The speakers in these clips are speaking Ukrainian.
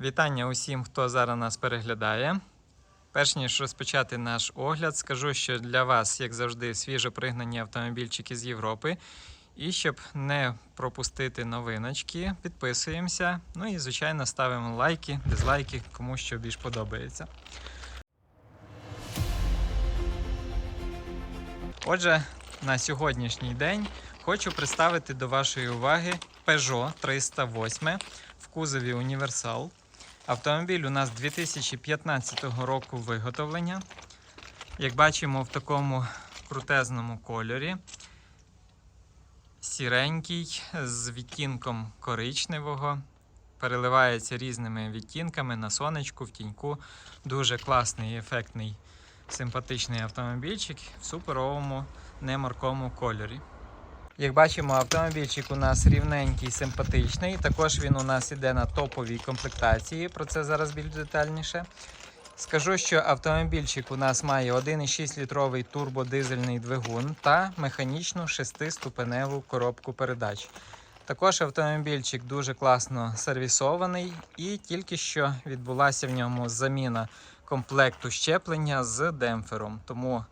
Вітання усім, хто зараз нас переглядає. Перш ніж розпочати наш огляд, скажу, що для вас, як завжди, свіжо пригнані автомобільчики з Європи. І щоб не пропустити новиночки, підписуємося. Ну і, звичайно, ставимо лайки, дизлайки, кому що більш подобається. Отже, на сьогоднішній день хочу представити до вашої уваги Peugeot 308 в кузові Універсал. Автомобіль у нас 2015 року виготовлення. Як бачимо, в такому крутезному кольорі. Сіренький з відтінком коричневого. Переливається різними відтінками на сонечку, в тіньку. Дуже класний, ефектний, симпатичний автомобільчик в суперовому немарковому кольорі. Як бачимо, автомобільчик у нас рівненький, симпатичний. Також він у нас іде на топовій комплектації. Про це зараз більш детальніше. Скажу, що автомобільчик у нас має 1,6 літровий турбодизельний двигун та механічну 6-ступеневу коробку передач. Також автомобільчик дуже класно сервісований і тільки що відбулася в ньому заміна комплекту щеплення з демпфером. Тому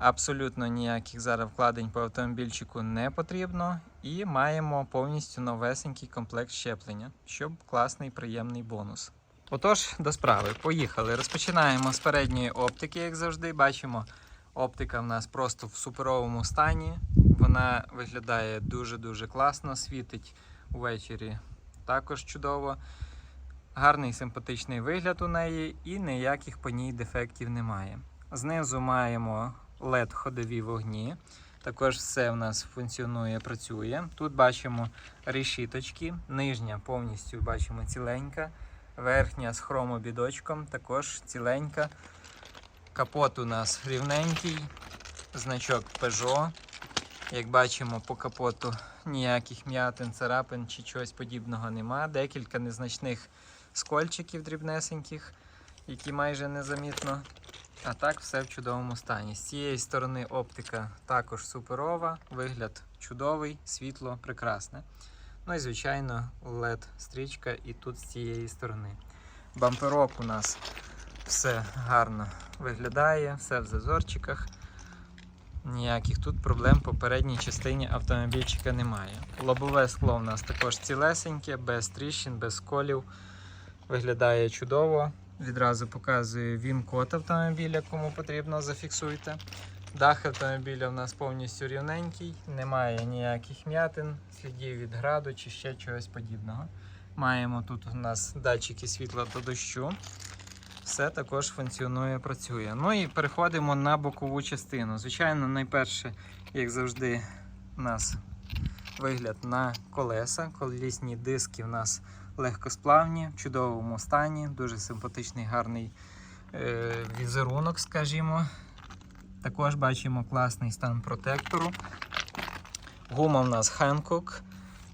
абсолютно ніяких зараз вкладень по автомобільчику не потрібно. І маємо повністю новесенький комплект щеплення, щоб класний приємний бонус. Отож, до справи, поїхали. Розпочинаємо з передньої оптики, як завжди. Бачимо, оптика в нас просто в суперовому стані. Вона виглядає дуже-дуже класно, світить увечері також чудово. Гарний симпатичний вигляд у неї і ніяких по ній дефектів немає. Знизу маємо LED ходові вогні. Також все в нас функціонує, працює. Тут бачимо решіточки, нижня повністю бачимо ціленька, верхня з хромобідочком також ціленька. Капот у нас рівненький, значок Peugeot. Як бачимо, по капоту ніяких м'ятин, царапин чи чогось подібного нема. Декілька незначних скольчиків дрібнесеньких, які майже незамітно. А так все в чудовому стані. З цієї сторони оптика також суперова, вигляд чудовий, світло прекрасне. Ну і звичайно LED-стрічка і тут з цієї сторони. Бамперок у нас все гарно виглядає, все в зазорчиках. Ніяких тут проблем по передній частині автомобільчика немає. Лобове скло у нас також цілесеньке, без тріщин, без сколів. Виглядає чудово. Відразу показую він-код автомобіля, кому потрібно, зафіксуйте. Дах автомобіля у нас повністю рівненький, немає ніяких м'ятин, слідів від граду чи ще чогось подібного. Маємо тут у нас датчики світла та дощу. Все також функціонує, працює. Ну і переходимо на бокову частину. Звичайно, найперше, як завжди, у нас вигляд на колеса. Колісні диски у нас легкосплавні, в чудовому стані, дуже симпатичний, гарний е, візерунок, скажімо. Також бачимо класний стан протектору. Гума в нас Hankook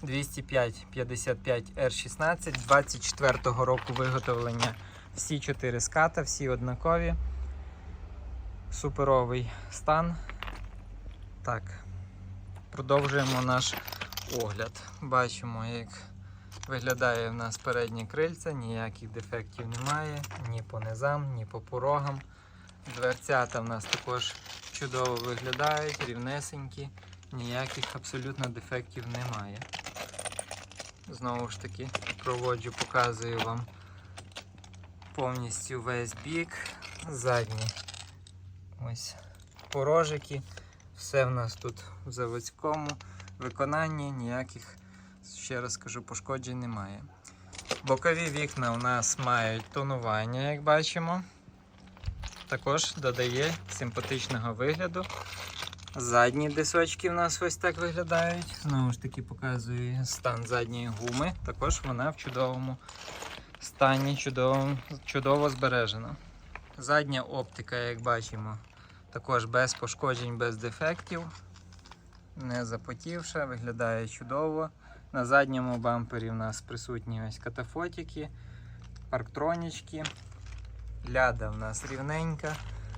205-55 R16 24 року виготовлення. Всі 4 ската, всі однакові. Суперовий стан. Так, продовжуємо наш огляд. Бачимо, як виглядає в нас переднє крильце, ніяких дефектів немає, ні по низам, ні по порогам. Дверцята в нас також чудово виглядають, рівнесенькі, ніяких абсолютно дефектів немає. Знову ж таки, проводжу, показую вам повністю весь бік, задні ось порожики. Все в нас тут в заводському виконанні, ніяких, ще раз скажу, пошкоджень немає. Бокові вікна у нас мають тонування, як бачимо. Також додає симпатичного вигляду. Задні дисочки в нас ось так виглядають. Знову ж таки показує стан задньої гуми. Також вона в чудовому стані, чудово, чудово збережена. Задня оптика, як бачимо, також без пошкоджень, без дефектів. Не запотівша, виглядає чудово. На задньому бампері в нас присутні ось катафотики, парктронічки. Ляда в нас рівненька.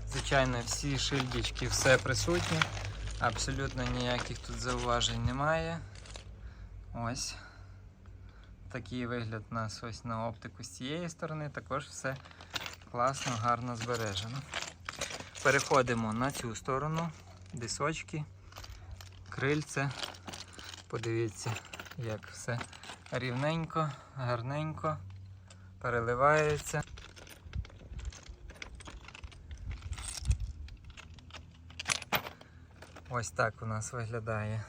Звичайно, всі шильдички, все присутні. Абсолютно ніяких тут зауважень немає. Ось. такий вигляд у нас ось на оптику з цієї сторони. Також все класно, гарно збережено. Переходимо на цю сторону, дисочки, крильце. Подивіться, як все рівненько, гарненько переливається. Ось так у нас виглядає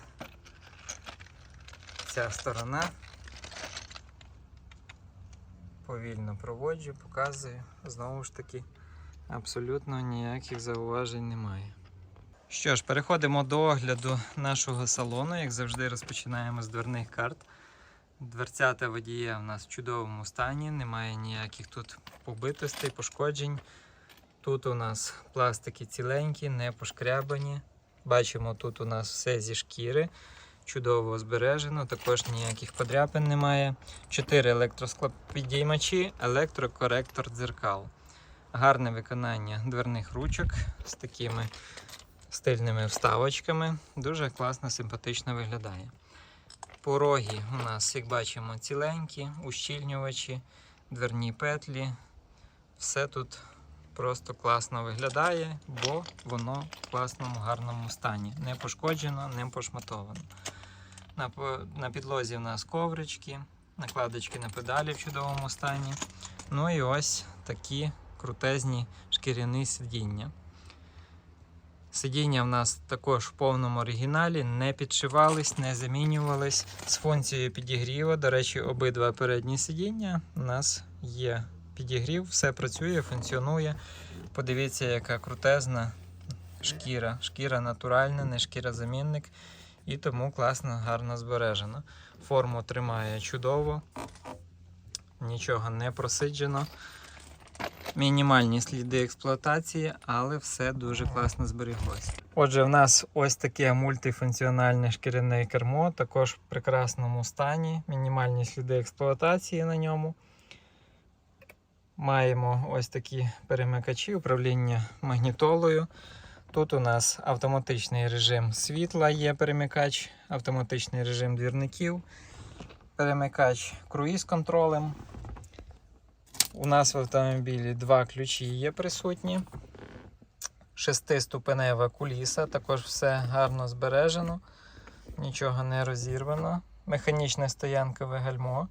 ця сторона. Повільно проводжу, показую. Знову ж таки, абсолютно ніяких зауважень немає. Що ж, переходимо до огляду нашого салону. Як завжди, розпочинаємо з дверних карт. Дверцята водія в нас в чудовому стані, немає ніяких тут побитостей, пошкоджень. Тут у нас пластики ціленькі, не пошкрябані. Бачимо, тут у нас все зі шкіри, чудово збережено, також ніяких подряпин немає. Чотири електросклопідіймачі, електрокоректор дзеркал. Гарне виконання дверних ручок з такими стильними вставочками. Дуже класно, симпатично виглядає. Пороги у нас, як бачимо, ціленькі, ущільнювачі, дверні петлі. Все тут просто класно виглядає, бо воно в класному, гарному стані. Не пошкоджено, не пошматовано. На, на підлозі в нас коврички, накладочки на педалі в чудовому стані. Ну і ось такі крутезні шкіряні сидіння. Сидіння в нас також в повному оригіналі, не підшивались, не замінювались з функцією підігріву. До речі, обидва передні сидіння у нас є підігрів, все працює, функціонує. Подивіться, яка крутезна шкіра. Шкіра натуральна, не шкіра замінник. І тому класно, гарно збережено. Форму тримає чудово, нічого не просиджено. Мінімальні сліди експлуатації, але все дуже класно зберіглося. Отже, в нас ось таке мультифункціональне шкіряне кермо, також в прекрасному стані. Мінімальні сліди експлуатації на ньому. Маємо ось такі перемикачі управління магнітолою. Тут у нас автоматичний режим світла є перемикач, автоматичний режим двірників, перемикач круїз контролем. У нас в автомобілі два ключі є присутні. Шестиступенева куліса, також все гарно збережено, нічого не розірвано. Механічне стоянкове гальмо.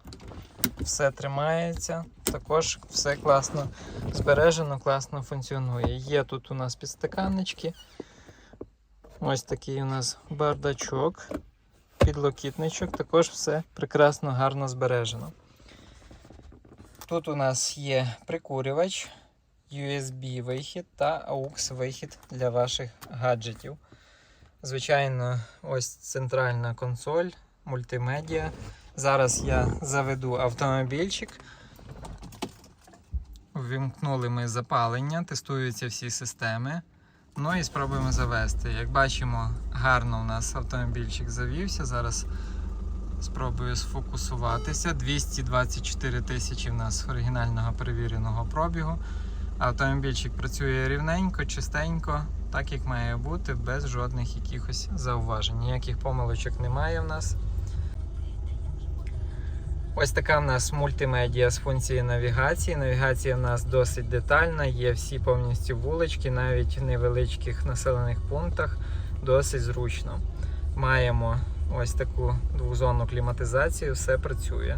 Все тримається. Також все класно збережено, класно функціонує. Є тут у нас підстаканнички. Ось такий у нас бардачок, підлокітничок. Також все прекрасно, гарно збережено. Тут у нас є прикурювач, USB вихід та AUX вихід для ваших гаджетів. Звичайно, ось центральна консоль, мультимедіа. Зараз я заведу автомобільчик. Ввімкнули ми запалення, тестуються всі системи. Ну і спробуємо завести. Як бачимо, гарно у нас автомобільчик завівся. Зараз спробую сфокусуватися. 224 тисячі в нас оригінального перевіреного пробігу. Автомобільчик працює рівненько, чистенько, так як має бути, без жодних якихось зауважень. Ніяких помилочок немає в нас. Ось така в нас мультимедіа з функцією навігації. Навігація в нас досить детальна, є всі повністю вулички, навіть в невеличких населених пунктах, досить зручно. Маємо ось таку двозонну кліматизацію, все працює.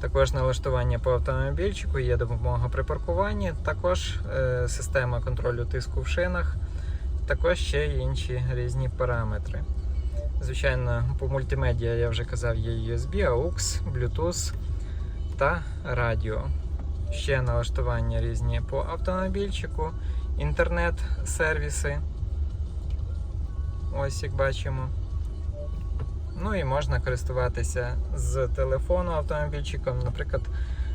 Також налаштування по автомобільчику, є допомога при паркуванні, також е, система контролю тиску в шинах, також ще інші різні параметри. Звичайно, по мультимедіа я вже казав, є USB, AUX, Bluetooth та радіо. Ще налаштування різні по автомобільчику, інтернет-сервіси. Ось як бачимо. Ну і можна користуватися з телефону автомобільчиком, наприклад,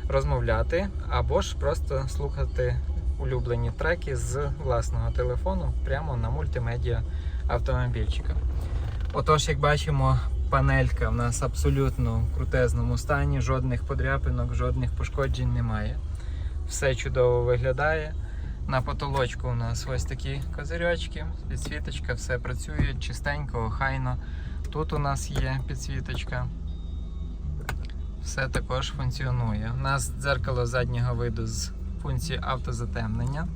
розмовляти або ж просто слухати улюблені треки з власного телефону прямо на мультимедіа автомобільчика. Отож, як бачимо, панелька в нас абсолютно в крутезному стані, жодних подряпинок, жодних пошкоджень немає. Все чудово виглядає. На потолочку у нас ось такі козирьочки, підсвіточка, все працює чистенько, охайно. Тут у нас є підсвіточка. все також функціонує. У нас дзеркало заднього виду з функцією автозатемнення.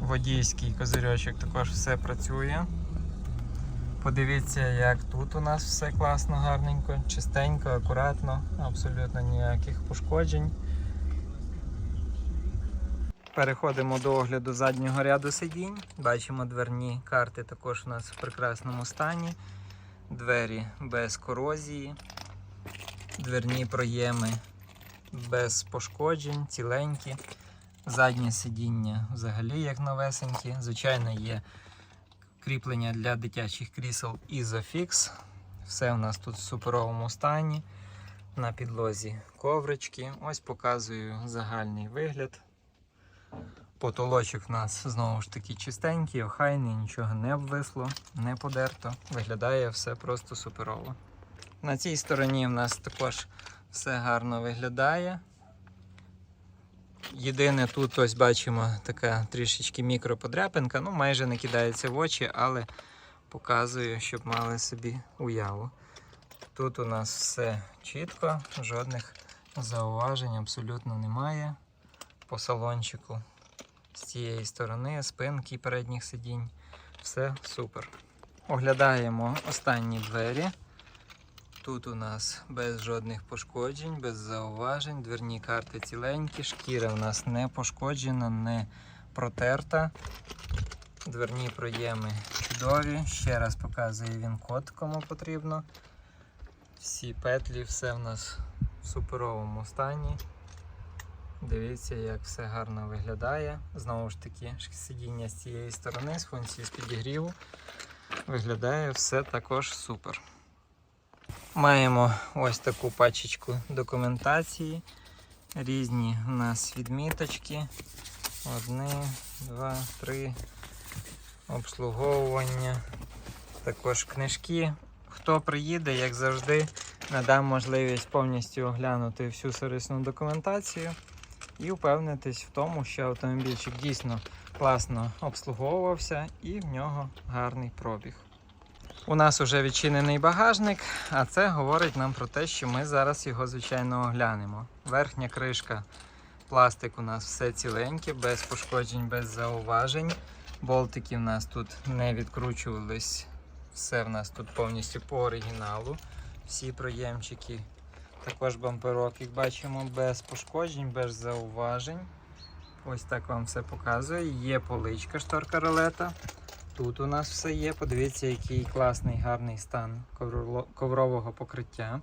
Водійський козирьочок також все працює. Подивіться, як тут у нас все класно, гарненько, чистенько, акуратно, абсолютно ніяких пошкоджень. Переходимо до огляду заднього ряду сидінь. Бачимо дверні карти також у нас в прекрасному стані. Двері без корозії, дверні проєми без пошкоджень, ціленькі. Заднє сидіння взагалі як новесенькі. Звичайно, є кріплення для дитячих крісел Isofix. Все у нас тут в суперовому стані. На підлозі коврички. Ось показую загальний вигляд. Потолочок у нас знову ж таки чистенький, охайний, нічого не обвисло, не подерто. Виглядає все просто суперово. На цій стороні в нас також все гарно виглядає. Єдине тут ось бачимо така трішечки мікроподряпинка, ну майже не кидається в очі, але показую, щоб мали собі уяву. Тут у нас все чітко, жодних зауважень абсолютно немає. По салончику з цієї сторони, спинки передніх сидінь. Все супер. Оглядаємо останні двері. Тут у нас без жодних пошкоджень, без зауважень. Дверні карти ціленькі, шкіра у нас не пошкоджена, не протерта. Дверні проєми чудові. Ще раз показую він код, кому потрібно. Всі петлі, все в нас в суперовому стані. Дивіться, як все гарно виглядає. Знову ж таки, сидіння з цієї сторони з функцією з підігріву. Виглядає все також супер. Маємо ось таку пачечку документації. Різні у нас відміточки. Одне, два, три. Обслуговування. Також книжки. Хто приїде, як завжди, надам можливість повністю оглянути всю сервісну документацію і впевнитись в тому, що автомобільчик дійсно класно обслуговувався і в нього гарний пробіг. У нас вже відчинений багажник, а це говорить нам про те, що ми зараз його звичайно оглянемо. Верхня кришка, пластик у нас все ціленьке, без пошкоджень, без зауважень. Болтики в нас тут не відкручувались. Все в нас тут повністю по оригіналу. Всі проємчики, також бамперок, як бачимо, без пошкоджень, без зауважень. Ось так вам все показує. Є поличка шторка ролета. Тут у нас все є. Подивіться, який класний гарний стан коврового покриття.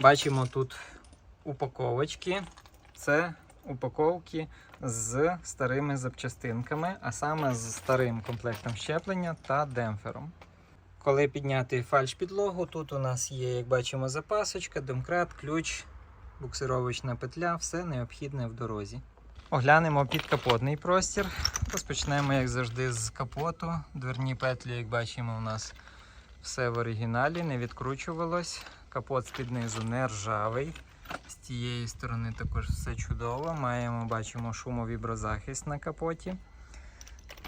Бачимо тут упаковочки. Це упаковки з старими запчастинками, а саме з старим комплектом щеплення та демпфером. Коли підняти фальш-підлогу, тут у нас є, як бачимо, запасочка, домкрат, ключ, буксировочна петля, все необхідне в дорозі. Оглянемо підкапотний простір. Розпочнемо, як завжди, з капоту. Дверні петлі, як бачимо, у нас все в оригіналі, не відкручувалось. Капот з-під низу не ржавий. З тієї сторони також все чудово. Маємо, бачимо, шумовіброзахист на капоті.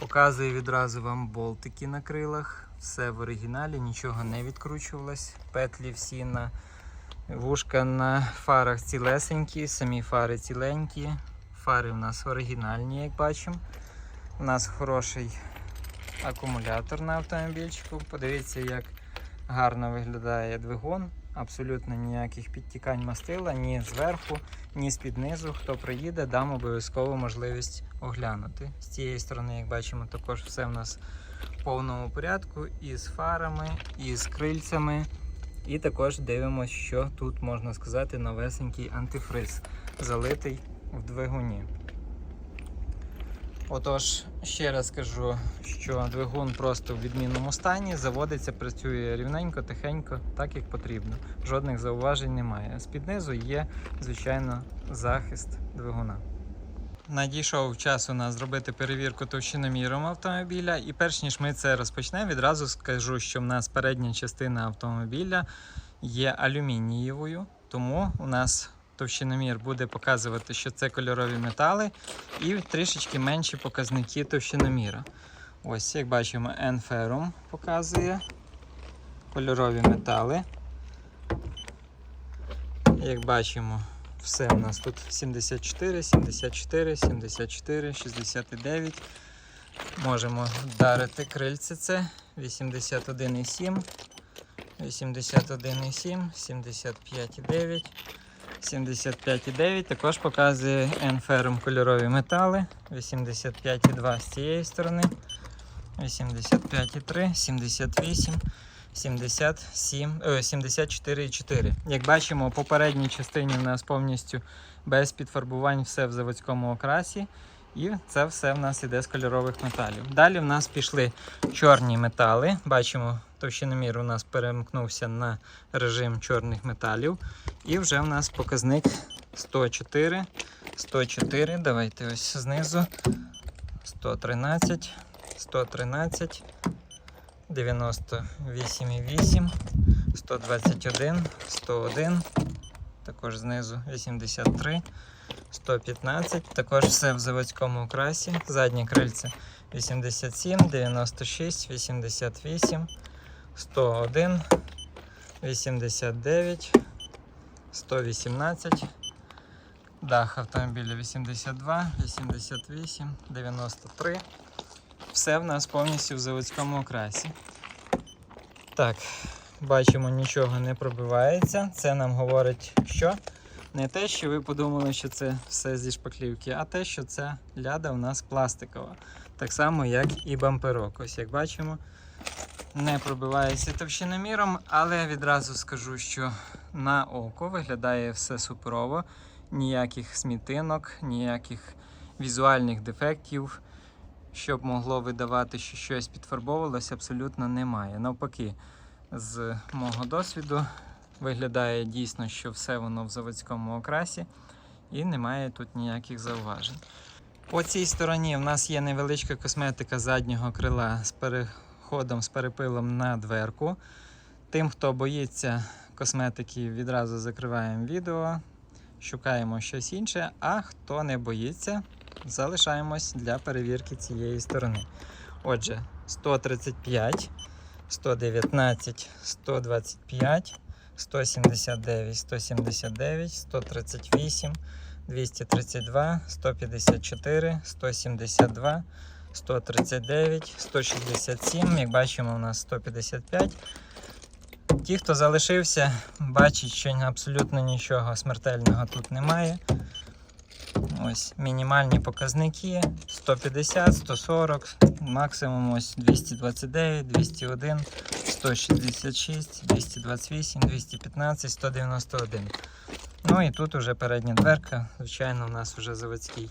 Показую відразу вам болтики на крилах. Все в оригіналі, нічого не відкручувалось. Петлі всі на вушка на фарах цілесенькі, самі фари ціленькі. Фари у нас оригінальні, як бачимо. У нас хороший акумулятор на автомобільчику. Подивіться, як гарно виглядає двигун. Абсолютно ніяких підтікань мастила ні зверху, ні з-під низу. Хто приїде, дам обов'язково можливість оглянути. З цієї сторони, як бачимо, також все в нас в повному порядку і з фарами, і з крильцями. І також дивимося, що тут можна сказати новесенький антифриз, залитий в двигуні. Отож, ще раз кажу, що двигун просто в відмінному стані, заводиться, працює рівненько, тихенько, так як потрібно. Жодних зауважень немає. З-під низу є, звичайно, захист двигуна. Надійшов час у нас зробити перевірку товщиноміром автомобіля, і перш ніж ми це розпочнемо, відразу скажу, що в нас передня частина автомобіля є алюмінієвою, тому у нас товщиномір буде показувати, що це кольорові метали, і трішечки менші показники товщиноміра. Ось, як бачимо, N-Ferrum показує кольорові метали. Як бачимо, все у нас тут 74, 74, 74, 69. Можемо вдарити крильце це 81,7, 81,7, 75,9. 75,9 також показує Енферум кольорові метали. 85,2 з цієї сторони. 85,3, 78, 77, е, 74,4. Як бачимо, у попередній частині у нас повністю без підфарбувань все в заводському окрасі. І це все в нас іде з кольорових металів. Далі в нас пішли чорні метали. Бачимо, товщиномір у нас перемкнувся на режим чорних металів. І вже в нас показник 104. 104. Давайте ось знизу. 113, 113, 98,8, 121, 101. Також знизу 83, 115. Також все в заводському окрасі. Заднє крильце 87, 96, 88, 101, 89, 118. Дах автомобіля 82, 88, 93. Все в нас повністю в заводському окрасі. Так, бачимо, нічого не пробивається. Це нам говорить, що не те, що ви подумали, що це все зі шпаклівки, а те, що ця ляда у нас пластикова. Так само, як і бамперок. Ось як бачимо, не пробивається товщиноміром, але відразу скажу, що на око виглядає все суперово. Ніяких смітинок, ніяких візуальних дефектів, щоб могло видавати, що щось підфарбовувалося, абсолютно немає. Навпаки, з мого досвіду виглядає дійсно, що все воно в заводському окрасі і немає тут ніяких зауважень. По цій стороні в нас є невеличка косметика заднього крила з переходом з перепилом на дверку. Тим, хто боїться косметики, відразу закриваємо відео, шукаємо щось інше, а хто не боїться, залишаємось для перевірки цієї сторони. Отже, 135, 119, 125, 179, 179, 138, 232, 154, 172, 139, 167. Як бачимо, у нас 155. Ті, хто залишився, бачать, що абсолютно нічого смертельного тут немає. Ось мінімальні показники 150, 140, максимум ось 229, 201, 166, 228, 215, 191. Ну і тут уже передня дверка, звичайно, у нас вже заводський.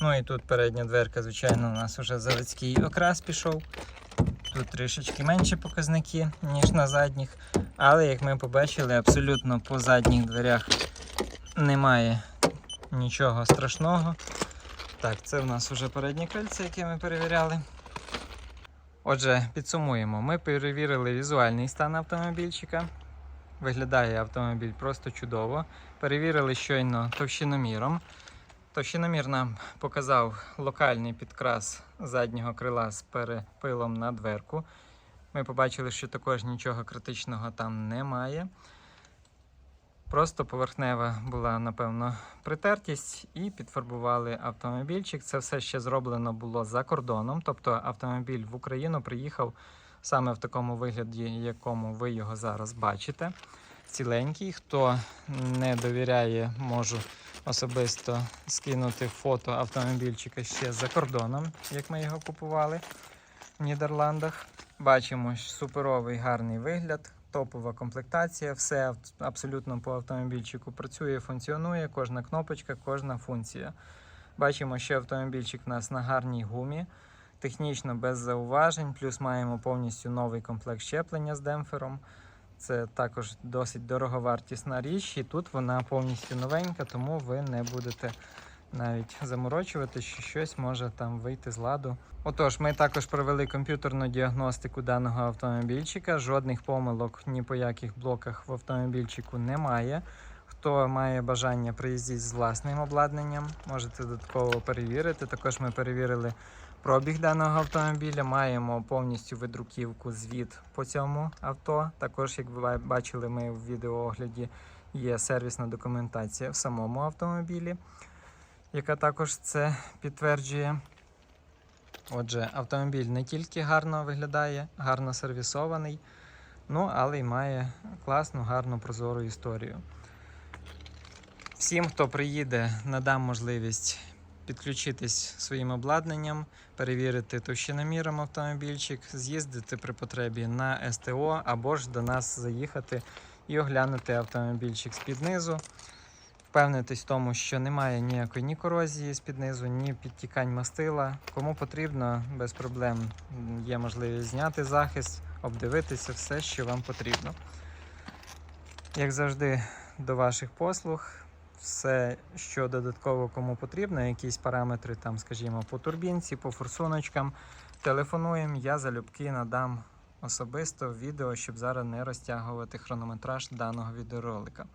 Ну і тут передня дверка, звичайно, у нас вже заводський окрас пішов. Тут трішечки менші показники, ніж на задніх. Але як ми побачили, абсолютно по задніх дверях немає нічого страшного. Так, це в нас вже переднє крильце, яке ми перевіряли. Отже, підсумуємо. Ми перевірили візуальний стан автомобільчика. Виглядає автомобіль просто чудово. Перевірили щойно товщиноміром. Товщиномір нам показав локальний підкрас заднього крила з перепилом на дверку. Ми побачили, що також нічого критичного там немає. Просто поверхнева була, напевно, притертість і підфарбували автомобільчик. Це все ще зроблено було за кордоном. Тобто автомобіль в Україну приїхав саме в такому вигляді, якому ви його зараз бачите. Ціленький. Хто не довіряє, можу особисто скинути фото автомобільчика ще за кордоном, як ми його купували в Нідерландах. Бачимо суперовий гарний вигляд, топова комплектація, все абсолютно по автомобільчику працює, функціонує, кожна кнопочка, кожна функція. Бачимо, що автомобільчик у нас на гарній гумі, технічно без зауважень, плюс маємо повністю новий комплект щеплення з демпфером. Це також досить дороговартісна річ, і тут вона повністю новенька, тому ви не будете навіть заморочувати, що щось може там вийти з ладу. Отож, ми також провели комп'ютерну діагностику даного автомобільчика. Жодних помилок ні по яких блоках в автомобільчику немає. Хто має бажання приїздіть з власним обладнанням, можете додатково перевірити. Також ми перевірили пробіг даного автомобіля. Маємо повністю видруківку звіт по цьому авто. Також, як ви бачили, ми в відеоогляді є сервісна документація в самому автомобілі, яка також це підтверджує. Отже, автомобіль не тільки гарно виглядає, гарно сервісований, ну але й має класну, гарну прозору історію. Всім, хто приїде, надам можливість підключитись своїм обладнанням, перевірити товщиноміром автомобільчик, з'їздити при потребі на СТО або ж до нас заїхати і оглянути автомобільчик з-під низу. Впевнитись в тому, що немає ніякої ні корозії з-під низу, ні підтікань мастила. Кому потрібно, без проблем є можливість зняти захист, обдивитися все, що вам потрібно. Як завжди, до ваших послуг. Все, що додатково кому потрібно, якісь параметри, там, скажімо, по турбінці, по форсуночкам, телефонуємо, я залюбки надам особисто відео, щоб зараз не розтягувати хронометраж даного відеоролика.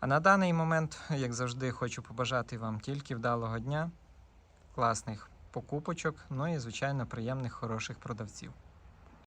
А на даний момент, як завжди, хочу побажати вам тільки вдалого дня, класних покупочок, ну і, звичайно, приємних хороших продавців.